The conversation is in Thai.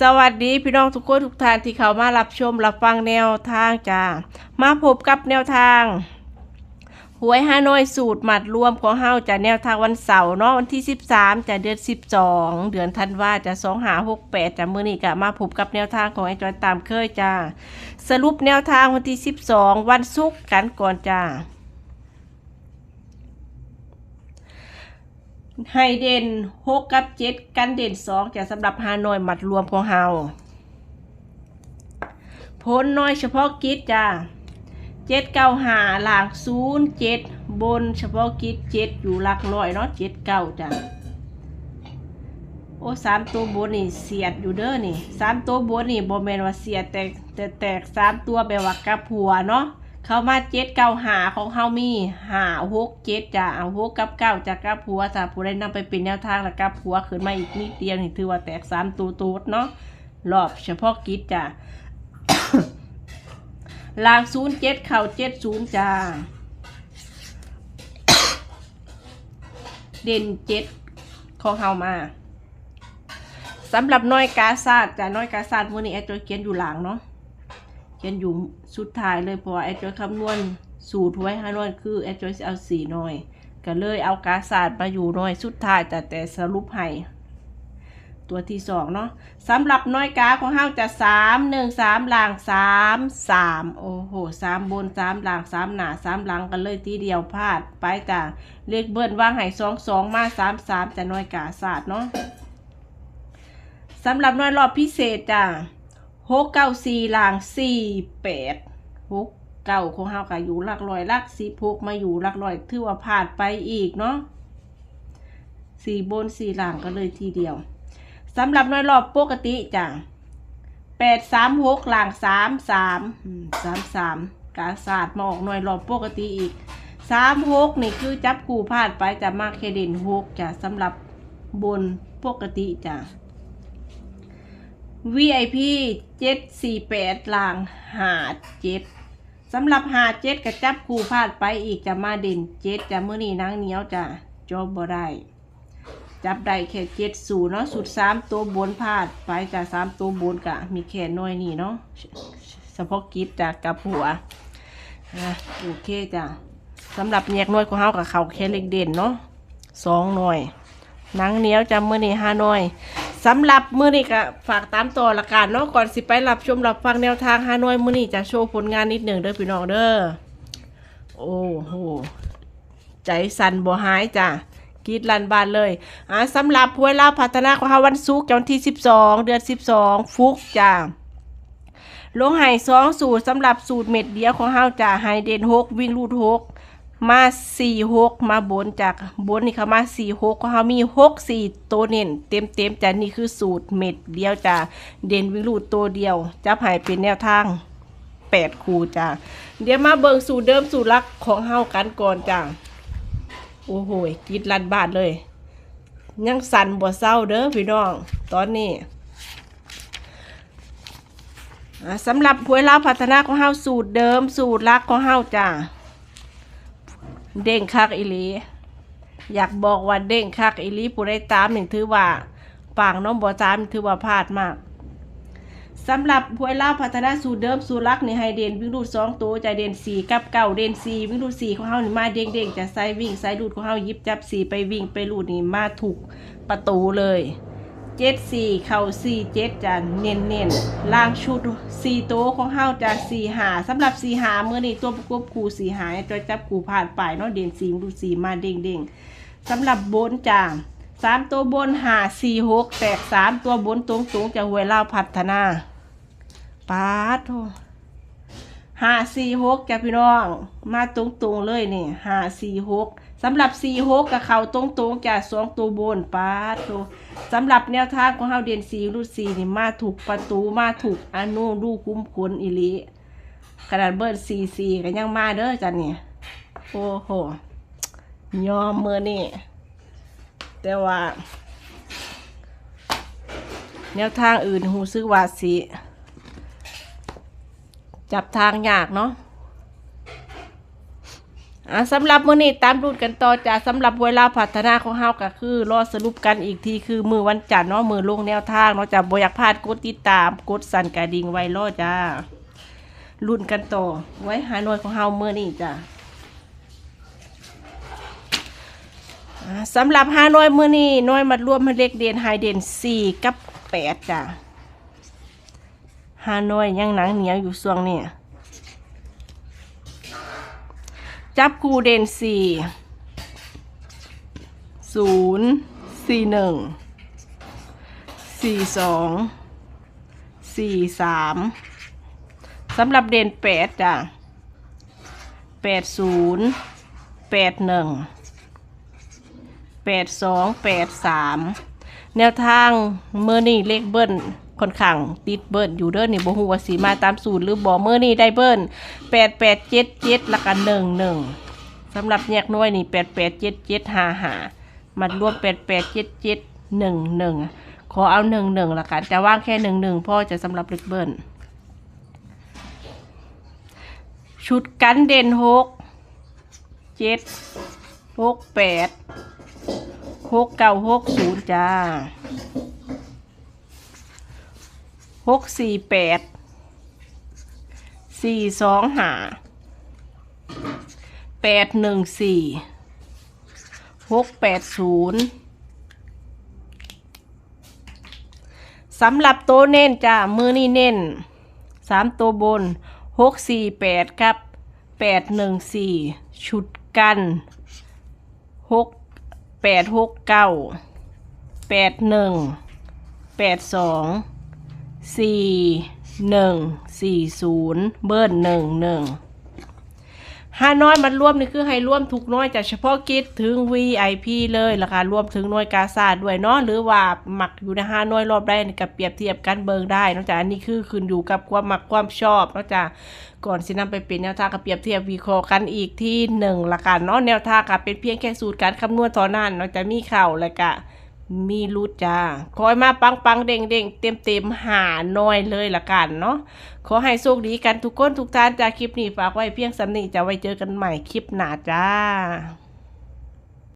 สวัสดีพี่น้องทุกคนทุกท่านที่เข้ามารับชมรับฟังแนวทางจ้ามาพบกับแนวทางหวยฮานอยสูตรหมัดรวมของเฮาจะแนวทางวันเสาร์เนาะวันที่ 13จะเดือน 12 เดือนธันวาจะ2หา68จะมื้อนี้ก็มาพบกับแนวทางของไอ้จอยตามเคยจ้าสรุปแนวทางวันที่ 12 วันศุกร์กันก่อนจ้า ให้เดนหกกับเจ็ดกันเด่นสองจะสำหรับฮานอยหมัดรวมของเฮาผลน้อยเฉพาะกิจจ้าเจ็ดเก้าหาหลางศูนย์เจ็ดบนเฉพาะกิจเจ็ดอยู่หลักร้อยเนาะเจ็ดเก้าจ้าโอ้สามตัวบนนี่เสียดอยู่เด้อนี่สามตัวบนนี่บ่แมนว่าเสียดแต่แต่แตกสามตัวแปลว่ากับผัวเนาะ เข้ามาเจ็ดเก้าหาของเฮามีหาหกเจ็ดจะเอาหกกับเก้าจากกับผัวถ้าผู้ใดนำไปเป็นแนวทางแล้วกับผัวขึ้นมาอีกนิดเดียวนี่ถือว่าแตกสามตัวตูดเนาะรอบเฉพาะกิจจ้ะลางศูนย์เจ็ดเข่าเจ็ดศูนย์จ้าเด่นเจ็ดของเฮามาสำหรับน้อยกาซาดจ้ะน้อยกาซาดมือนี้แอดจอยเขียนอยู่หลังเนาะ เขียนอยู่สุดท้ายเลยเพราะว่าแอดจอยคำนวณสูตรไว้ให้นวณคือแอดจอยเอาสี่หน่อยก็เลยเอากาศาสตร์มาอยู่หน่อยสุดท้ายแต่แต่สรุปให้ตัวที่สองเนาะสำหรับน้อยกาของเฮาจะสามหนึ่งสามหลังสามสามโอ้โหสามบนสามหลังสามหนาสามหลังกันเลยทีเดียวพลาดไปจ้ะเลขเบิ้ลว่างให้สองสองมาสามสามจะน้อยกาศาสตร์เนาะสำหรับน้อยรอบพิเศษจ้ะ หกเก้าสี่ลางสี่แปดหกเก้าของเฮาก็อยู่หลักร้อยหลักสิบหกมาอยู่หลักร้อยถือว่าผ่านไปอีกเนาะสี่บนสี่หลังก็เลยทีเดียวสำหรับน้อยรอบปกติจ้ะแปดสามหกหลังสามสามสามสามกาศาสตร์มาออกหน่วยรอบปกติอีกสามหกนี่คือจับกูพลาดไปจะมาเคเด่นหกจ้ะสำหรับบนปกติจ้ะ VIP เจ็ดสี่แปดลางหาเจ็ดสำหรับหาเจ็ดกระจับคู่พลาดไปอีกจะมาเด่นเจ็ดจะมื่อนี้นางเหนียวจะจบบ่ได้จับได้แค่เจ็ดสูเนาะสุดสามตัวบนพลาดไปจะสามตัวบนกะ มีแค่น้อยนี่เนาะเฉพาะกิฟจากกับหัวนะโอเคจ้ะสำหรับแยกน้อยของเฮากับเขาแค่เล็กเด่นเนาะสองหน่อยนังเหนียวจำมื่อนี้ห้าหน่อย สำหรับมื้อนี้ก็ฝากตามต่อละกันเนาะก่อนสิไปรับชมรับฟังแนวทางฮานอยมื้อนี้จะโชว์ผลงานนิดหนึ่งเด้อพี่น้องเด้อโอ้โหใจสั่นบ่หายจ้ะกรีดลันบานเลยอ่าสำหรับพวยลาพัฒนาของเฮาวันศุกร์วันที่ 12 เดือน 12 ฟุกจ้ะลงไห้สองสูตรสำหรับสูตรเม็ดเดียวของเฮาจ้ะไฮเดน6วิ่งรูด6 มาสี่หกมาบนจากบนนี่เขามาสี่หกเขามีหกสี่ตัวเน้นเต็มเต็มจ้ะนี่คือสูตรเม็ดเดียวจ้ะเด่นวิรูดตัวเดียวจะหายเป็นแนวทางแปดคูจ้ะเดี๋ยวมาเบิ่งสูตรเดิมสูตรลักของเฮากันก่อนจ้ะโอ้โหกรีดลันบาดเลย ยังสั่นบ่เศร้าเด้อพี่น้อง ตอนนี้สำหรับหวยลาวพัฒนาของเฮาสูตรเดิมสูตรลักของเฮาจ้ะ เด้งคักอีหลี อยากบอกว่าเด้งคักอีหลีผู้ได้ตามหนึ่งถือว่าปางน้องบ่ตามถือว่าพลาดมากสำหรับพวยลาวพัฒนาสูตรเดิมสูตรลักในี่ให้เดนวิ่งรูดสองตัวจะเดนสี่กับเก้าเดนสี่วิ่งรูดสี่ของเฮานี่มาเด้งเด้งจะใส่วิ่งใส่รูดของเฮายิบจับสี่ไปวิ่งไปรูดนี่มาถูกประตูเลย เจ็ดสี่เข่าสี่เจ็ดจะเน้นเน้นล่างชุดสี่โตัวของเฮาจะสี่หาสำหรับสี่หาเมื่อนี้ตัวประกบคู่สี่หาจะจับคู่ผ่านไปเนาะเด่นสี่รูสีมาเด้งเด้งสำหรับบนจ้าสามตัวบนหาสี่หกแตกสามตัวบนตรงตรงจะหวยเล่าพัฒนาปาดโทหาสี่หกจ้ะพี่น้อง มาตรงตรงๆเลยนี่หาสี่หก สำหรับสี่หกกับเขาตรงตรงๆจ้ะสองตัวบนปาดโทสำหรับแนวทางของเฮาเด่นสีรูดสีนี่มาถูกประตูมาถูกอนุดูคุ้มขนอิลิขนาดเบิร์ดสี่สี่ก็ยังมาเด้อจ้ะนี่ยโอ้โหยอมเมื่อนี่แต่ว่า แนวทางอื่นหูซื้อวาสิจับทางยากเนาะ อะสำหรับมื้อนี้ตามรูดกันต่อจ้าสำหรับเวลาพัฒนาของเฮาก็คือรอสรุปกันอีกทีคือมือวันจันทร์เนาะมือลงแนวทางเนาะจ้าบ่อยากพลาดกดติดตามกดสั่นกระดิ่งไว้รอจ้ารุ่นกันต่อไว้หาหน่วยของเฮามื้อนี้จ้าอะสำหรับหาหน่วยมื้อนี้น่วยมัดรวมมันเลขเด่นไฮเด่น4กับ8จ้าหาหน่วยยังหนังเหนียวอยู่ช่วงเนี้ จับคูเด่นสี่ศูนย์สี่หนึ่งสี่สองสี่สามสำหรับเด่นแปดจ้ะแปดศูนย์แปดหนึ่งแปดสองแปดสามแนวทางเมื่อนี่เลขเบิ้ล ค่อนข้างติดเบิ้ลอยู่เด้อนี่บ่ฮู้ว่าสีมาตามสูตรหรือบ่เมื่อนี่ได้เบิ้ลแปดแปดเจ็ดเจ็ดละกันหนึ่งหนึ่งสำหรับแยกน้อยนี่แปดแปดเจ็ดเจ็ดห้าห้ามันรวมแปดแปดเจ็ดเจ็ดหนึ่งหนึ่งขอเอาหนึ่งหนึ่งละกันจะว่างแค่หนึ่งหนึ่งพ่อจะสำหรับเลขเบิ้ลชุดกันเด่นหกเจ็ดหกแปดหกเก้าหกศูนย์จ้า หกสี่แปดสี่สองห้าแปดหนึ่งสี่หกแปดศูนย์สำหรับโตเน้นจ้ามือนี่เน้นสามตัวบนหกสี่แปดครับแปดหนึ่งสี่ชุดกันหกแปดหกเก้าแปดหนึ่งแปดสอง สี่หนึ่งสี่ศูนย์เบิ้ลหนึ่งหนึ่งห้าน้อยมันร่วมนี่คือให้ร่วมทุกน้อยจากเฉพาะกิจถึง VIP เลยราคารวมถึงน่วยกาซาด้วยเนาะหรือว่าหมักอยู่ในห้าน้อยรอบได้กับเปรียบเทียบกันเบิงได้นอกจากอันนี้คือขึ้นอยู่กับความหมักความชอบนอกจากก่อนสินำไปเป็นแนวทางกับเปรียบเทียบวิเคราะห์กันอีกที่หนึ่งละกันเนาะแนวทางกับเป็นเพียงแค่สูตรการคำนวณเท่านั้นนาะจะมีเข่าและกะ มีรูดจ้าคอยมาปังปังเด้งเด้งเต็มเต็มหาน้อยเลยละกันเนาะ ขอให้โชคดีกันทุกคนทุกท่านจากคลิปนี้ฝากไว้เพียงสำนีจะไว้เจอกันใหม่คลิปหน้าจ้า